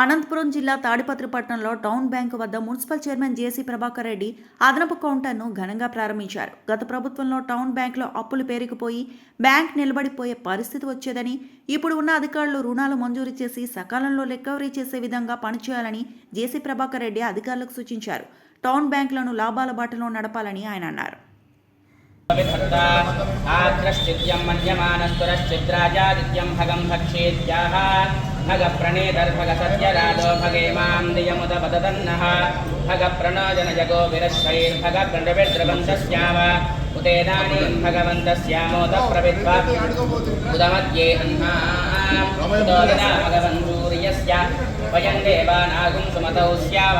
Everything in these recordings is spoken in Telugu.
అనంతపురం జిల్లా తాడిపత్రిపట్నంలో టౌన్ బ్యాంకు వద్ద municipal chairman JC Prabhakar Reddy అదనపు కౌంటర్ను ఘనంగా ప్రారంభించారు. గత ప్రభుత్వంలో టౌన్ బ్యాంకులో అప్పులు పేరుకుపోయి బ్యాంక్ నిలబడిపోయే పరిస్థితి వచ్చేదని ఇప్పుడు ఉన్న అధికారులు రుణాలు మంజూరు చేసి సకాలంలో రికవరీ చేసే విధంగా పనిచేయాలని జేసీ ప్రభాకర్ రెడ్డి అధికారులకు సూచించారు. టౌన్ బ్యాంకులను లాభాల బాటలో నడపాలని ఆయన అన్నారు. ఆగ్రశ్చిద్యం మధ్యమానస్తురశ్చిద్రాజాదిత్యం భగం భక్షేత్యాహ. भगं भक्षेत्याः भगप्रणेतर्भगसत्यराजो भगे मां दियमुदपदन्नः भगप्रणोदनजगो विरश्चैर्भगप्रणविद्रवन्तस्याव उतेदानीं भगवन्तस्यामोदप्रविद्वा उदमध्ये अह्नादोदिना भगवन्तूर्यस्य वयं देवानागुं सुमतौ स्याव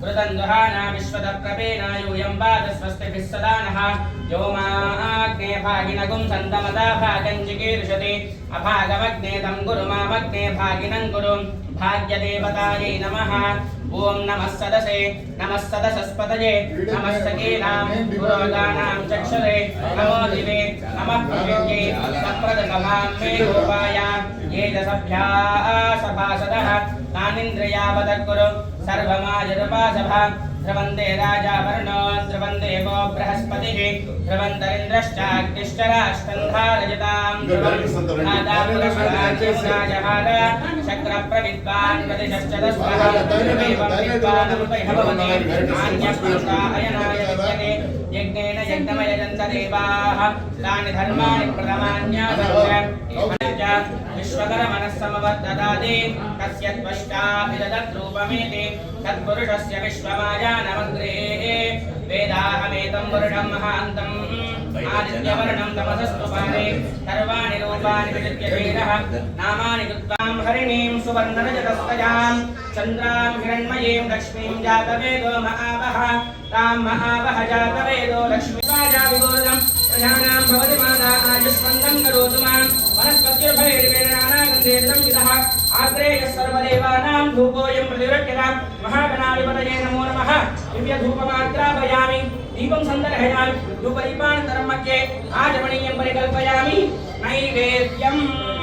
कृतन्दुहाना विश्वतप्रपेना वादस्वस्तिभिः सदा नः यो माग्ने भागिनगुं सन्तमदा भागं जिगीर्षति। अभागमग्ने तं गुरु मामग्ने भागिनं कुरु भाग्यदेवतायै नमः। ॐ नमः सदसे। नमः सदसस्पतये नमः सकीनां पुरोगानां चक्षुरे। नमो दिवे नमः पृथिव्यै सप्रदकमां मे गोपाय। ये च सभासदः तानिन्द्रियावदकुरु सर्वमायुरुपासभा ध्रुवन्ते राजा वर्णो ध्रुवन्ते वो बृहस्पतिः ध्रुवन्तरिन्द्रश्चाग्निश्च शक्रप्रविद्वान् प्रतिशश्च भवति अयनाय विद्यते यज्ञेन यज्ञमयजन्त देवाः तानि धर्माणि प्रथमान्यासञ्च विश्वकरमनस्समवर्तदाति तस्य त्वष्टा विदधद्रूपमेति तत्पुरुषस्य विश्वमायानमग्रे वेदाहमेतं वरुणं महान्तम् आदित्यवर्णं तमसस्तु पारे सर्वाणि रूपाणि विजित्य विजित्यधीरः नामानि कृत्वां हरिणीं सुवर्णरजतस्तजां चन्द्रां हिरण्मयीं लक्ष्मीं जातवेदो महावः तां महावः जातवेदो लक्ष्मी। प्रजानां भवति माता। आयुष्मन्दं करोतु माँ वनस्पतिर्भैर्वेणानागन्धेर्दं विदः आग्रेयः सर्वदेवानां धूपोऽयं प्रतिरक्षता महागणाधिपतये नमो नमः दिव्यधूपमाग्रापयामि दीपं सन्दर्शयामि धूपदीपानन्तरं मध्ये आचमनीयं परिकल्पयामि, नैवेद्यम्।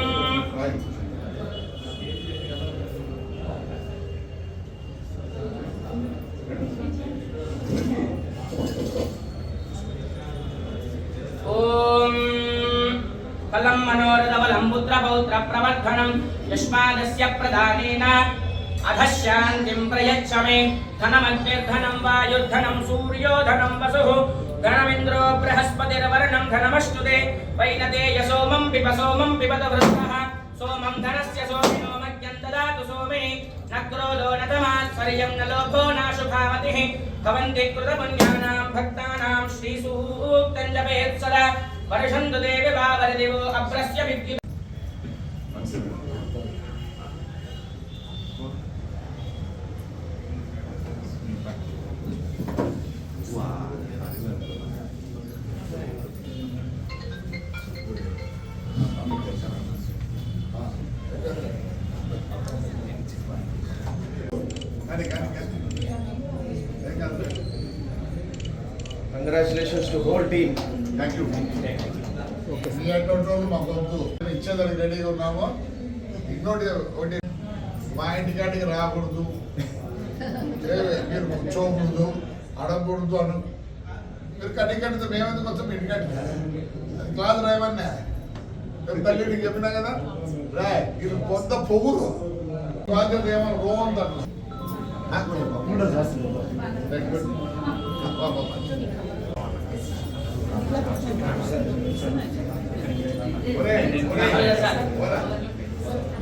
సకలం మనోరథబలం పుత్ర పౌత్ర ప్రవర్ధనం యస్మాదస్య ప్రధానేన అధశాంతిం ప్రయచ్చ మే ధనమగ్నిర్ధనం వాయుర్ధనం సూర్యోధనం వసు. ధనమింద్రో బృహస్పతిర్వర్ణం ధనమస్తుదే వైనతే యసోమం పిబ సోమం పిబత వృద్ధ సోమం ధనస్య సోమినోమగ్యం దదాతు సోమే. నక్రోలో నతమాత్సర్యం న లోభో నాశుభామతి భవంతి కృతపుణ్యానాం భక్తానాం శ్రీసూక్తం జపేత్సద వరుషంతు దేవి బాబలిదేవో అగ్రస్య విద్యుత్. Congratulations to whole team. Thank you మీ అటువంటి వాళ్ళు మాకు వద్దు. ఇచ్చేదానికి రెడీగా ఉన్నాము. ఇంకోటి ఒకటి మా ఇంటికాడికి రాకూడదు. మీరు కూర్చోకూడదు అడగకూడదు అను. మీరు కట్టి కడితే మేమెందుకు వచ్చాం మీ ఇంటికాడికి? అది క్లాస్ రాయమన్నా మేము తల్లి నీకు చెప్పినా కదా? రాయ్ ఇది కొంత పొగురు. బాధ్యత ఏమో రోంది అట్లా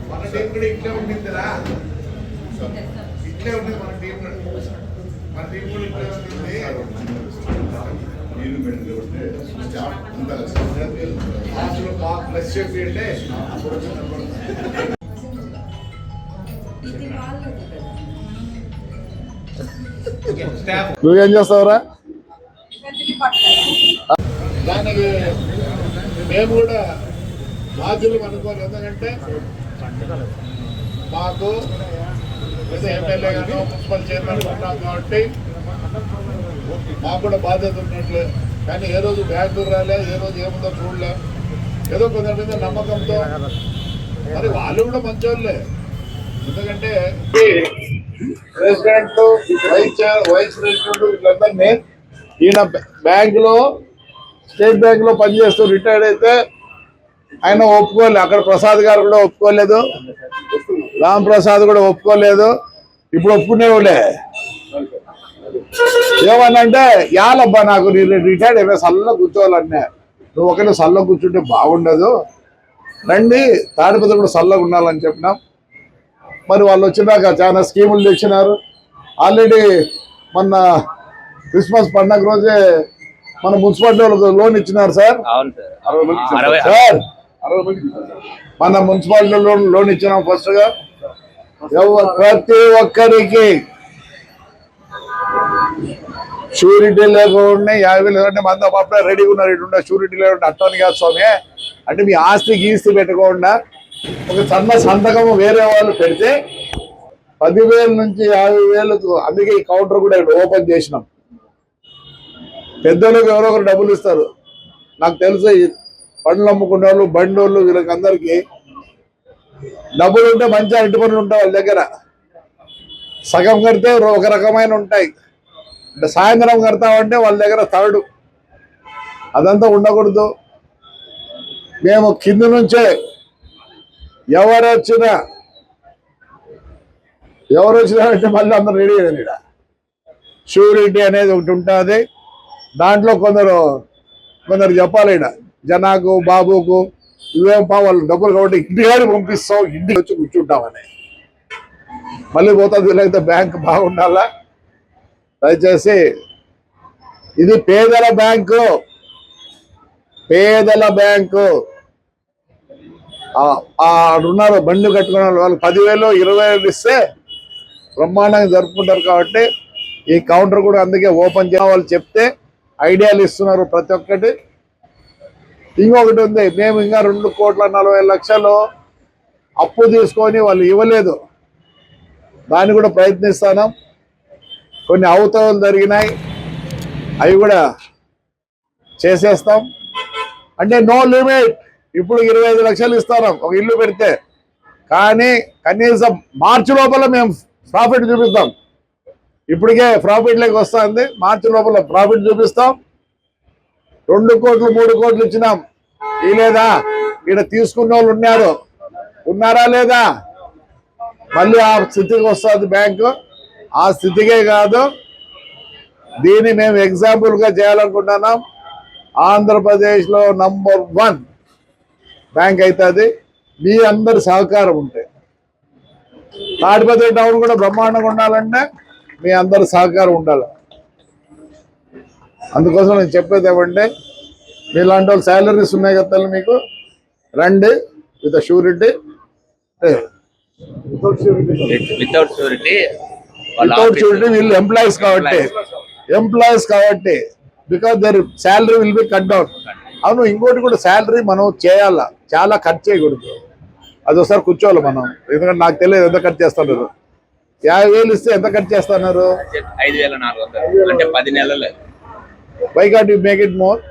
మన టీం కూడా ఇట్లే ఉండిందిరా ఇట్లే ఉంది మన టీం. మన టీం కూడా ఇట్లే ఉంటుంది ప్లస్ చెప్పి అంటే అప్పుడు. నువ్వేం చేస్తావురా దానికి మేము కూడా బాధ్యులం అనుకోవాలి ఎందుకంటే మాకు ఎమ్మెల్యే గాను మున్సిపల్ చైర్మన్ ఉన్నాం కాబట్టి మాకు కూడా బాధ్యత ఉన్నట్లే. కానీ ఏ రోజు బ్యాంకు రాలే ఏ రోజు ఏముందో చూడలే. ఏదో కొందరి మీద నమ్మకంతో. మరి వాళ్ళు కూడా మంచోళ్ళే. ఎందుకంటే ప్రెసిడెంట్ వైస్ వైస్ ప్రెసిడెంట్ వీళ్ళందరినీ ఈయన బ్యాంకులో స్టేట్ బ్యాంక్లో పనిచేస్తూ రిటైర్డ్ అయితే ఆయన ఒప్పుకోలేదు అక్కడ ప్రసాద్ గారు కూడా ఒప్పుకోలేదు. రామ్ ప్రసాద్ కూడా ఒప్పుకోలేదు. ఇప్పుడు ఒప్పుకునేవాళ్ళే. ఏమన్నంటే యాలబ్బా నాకు రిటైర్డ్ అయిపోయి సల్ల కూర్చోవాలన్నా నువ్వు ఒకటే సల్ల కూర్చుంటే బాగుండదు. రండి తాడిపత్రి కూడా సల్లగా ఉండాలని చెప్పినాం. మరి వాళ్ళు వచ్చినాక చాలా స్కీములు తెచ్చినారు. ఆల్రెడీ మొన్న క్రిస్మస్ పండగ రోజే మన మున్సిపాలిటీ వాళ్ళకు లోన్ ఇచ్చినారు సార్. సార్. మన మున్సిపాలిటీ లోన్ లోన్ ఇచ్చినాం ఫస్ట్గా. ప్రతి ఒక్కరికి షూరిటీ లేకుండా యాభై వేలు అంటే మంది అప్పుడే రెడీగా ఉన్నారు. ఇటు షూరిటీ లేకుండా అట్టని కాదు స్వామి. అంటే మీ ఆస్తి గీస్తి పెట్టకుండా ఒక సన్న సంతకం వేరే వాళ్ళు పెడితే పదివేల నుంచి యాభై వేలకు అందుకే ఈ కౌంటర్ కూడా ఇక్కడ ఓపెన్ చేసినాం. పెద్దోళ్ళకి ఎవరో ఒకరు డబ్బులు ఇస్తారు. నాకు తెలుసు పండ్లు అమ్ముకునే వాళ్ళు బండి వాళ్ళు వీళ్ళకి అందరికీ డబ్బులు ఉంటే మంచి అరటి పనులు ఉంటాయి వాళ్ళ దగ్గర. సగం కడితే ఒక రకమైన ఉంటాయి. అంటే సాయంత్రం కడతామంటే వాళ్ళ దగ్గర థర్డ్ అదంతా ఉండకూడదు. మేము కింద నుంచే ఎవరు వచ్చినా ఎవరు వచ్చినా అంటే మళ్ళీ అందరూ రెడీ అయ్యారు ఇక్కడ. షూరిటీ అనేది ఒకటి ఉంటుంది. దాంట్లో కొందరు కొందరు చెప్పాలి ఈడ జనాకు బాబుకు ఇవేం పా వాళ్ళు డబ్బులు కాబట్టి ఇంటికాడికి పంపిస్తాం ఇంటికి వచ్చి కూర్చుంటామని మళ్ళీ పోతుంది లేకపోతే బ్యాంక్ బాగుండాలా? దయచేసి ఇది పేదల బ్యాంకు. పేదల బ్యాంకు. ఆ- ఉన్నారు బండ్లు కట్టుకున్న వాళ్ళు పదివేలు ఇరవై వేలు ఇస్తే బ్రహ్మాండంగా జరుపుకుంటారు కాబట్టి ఈ కౌంటర్ కూడా అందుకే ఓపెన్ చేయాలి వాళ్ళు చెప్తే ఐడియాలు ఇస్తున్నారు ప్రతి ఒక్కటి. ఇంకొకటి ఉంది మేము ఇంకా రెండు కోట్ల నలభై లక్షలు అప్పు తీసుకొని వాళ్ళు ఇవ్వలేదు. దాన్ని కూడా ప్రయత్నిస్తాను కొన్ని అవతలు జరిగినాయి అవి కూడా చేసేస్తాం. అంటే నో లిమిట్ ఇప్పుడు ఇరవై ఐదు లక్షలు ఇస్తాను ఒక ఇల్లు పెడితే. కానీ కనీసం మార్చి లోపల మేము ప్రాఫిట్ చూపిస్తాం ఇప్పటికే ప్రాఫిట్ వస్తుంది. మార్చి లోపల ప్రాఫిట్ చూపిస్తాం. రెండు కోట్లు మూడు కోట్లు ఇచ్చినాం. ఈ లేదా? ఈడ తీసుకున్న వాళ్ళు ఉన్నారు ఉన్నారా లేదా? మళ్ళీ ఆ స్థితికి వస్తుంది బ్యాంకు ఆ స్థితికే కాదు. దీన్ని మేము ఎగ్జాంపుల్గా చేయాలనుకుంటున్నాం. ఆంధ్రప్రదేశ్లో నంబర్ వన్ బ్యాంక్ అవుతుంది మీ అందరి సహకారం ఉంటే. తాడిపత్రి టౌన్ కూడా బ్రహ్మాండంగా ఉండాలంటే మీ అందరి సహకారం ఉండాలి. అందుకోసం నేను చెప్పేది ఏమంటే మీలాంటి వాళ్ళు శాలరీస్ ఉన్నాయి కదా తల్లి మీకు రండి with surety without surety without surety వీళ్ళు ఎంప్లాయీస్ కాబట్టి ఎంప్లాయీస్ కాబట్టి because their salary will be cut down అవును ఇంకోటి కూడా శాలరీ మనం చేయాలా? చాలా ఖర్చు చేయకూడదు. అది ఒకసారి కూర్చోవాలి మనం. ఎందుకంటే నాకు తెలియదు ఎంత ఖర్చు చేస్తున్నారు యాభై వేలు ఇస్తే ఎంత ఖర్చు చేస్తున్నారు? ఐదు వేల నాలుగు వందలు. అంటే పది నెలలు. Why can't you make it more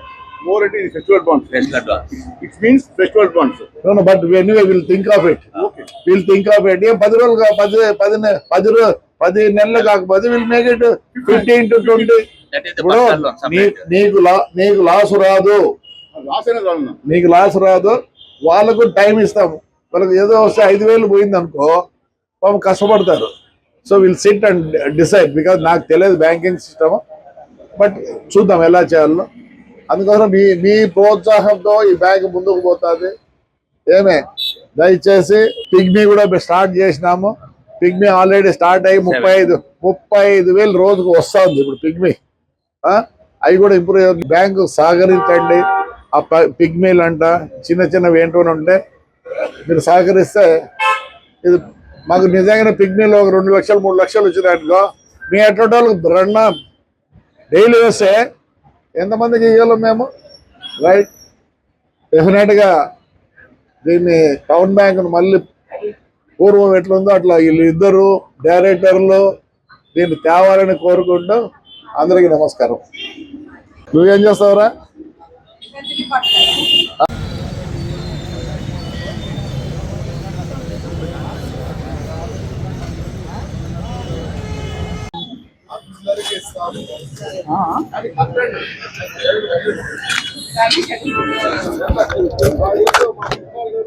advance. No, no, but anyway, we'll think of it. We'll think of it. ఏం పది రోజులు పది పది పది రో- పది నెలలు కాకపోతే will make it fifteen to twenty ఇప్పుడు నీకు లా- నీకు లాస్ రాదు. నీకు లాస్ రాదు. వాళ్ళకు టైం ఇస్తాము. వాళ్ళకి ఏదో వస్తే ఐదు వేలు పోయింది అనుకో పాపం కష్టపడతారు. So will sit and decide because నాకు తెలియదు బ్యాంకింగ్ సిస్టమ్ బట్ చూద్దాం ఎలా చేయాలో. అందుకోసం మీ మీ ప్రోత్సాహంతో ఈ బ్యాంక్ ముందుకు పోతుంది. ఏమే? దయచేసి పిగ్మీ కూడా స్టార్ట్ చేసినాము. పిగ్మీ ఆల్రెడీ స్టార్ట్ అయ్యి ముప్పై ఐదు ముప్పై ఐదు వేలు రోజుకు వస్తుంది ఇప్పుడు పిగ్మీ ఆ? అవి కూడా ఇంప్రూవ్ బ్యాంకు సహకరించండి. ఆ పిగ్మీలు అంట చిన్న చిన్నవి ఏంటో ఉంటే మీరు సహకరిస్తే ఇది మాకు నిజంగానే పిగ్మీలో ఒక రెండు లక్షలు మూడు లక్షలు వచ్చినాయనుకో మీ అటువంటి రన్న డైలీ వస్తే ఎంతమందికి ఇవ్వలేం మేము? రైట్ డెఫినెట్గా దీన్ని టౌన్ బ్యాంకును మళ్ళీ పూర్వం ఎట్లుందో అట్లా వీళ్ళు ఇద్దరు డైరెక్టర్లు దీన్ని తేవాలని కోరుకుంటూ అందరికీ నమస్కారం. నువ్వేం చేస్తావురా? అందరికీ ఇస్తాము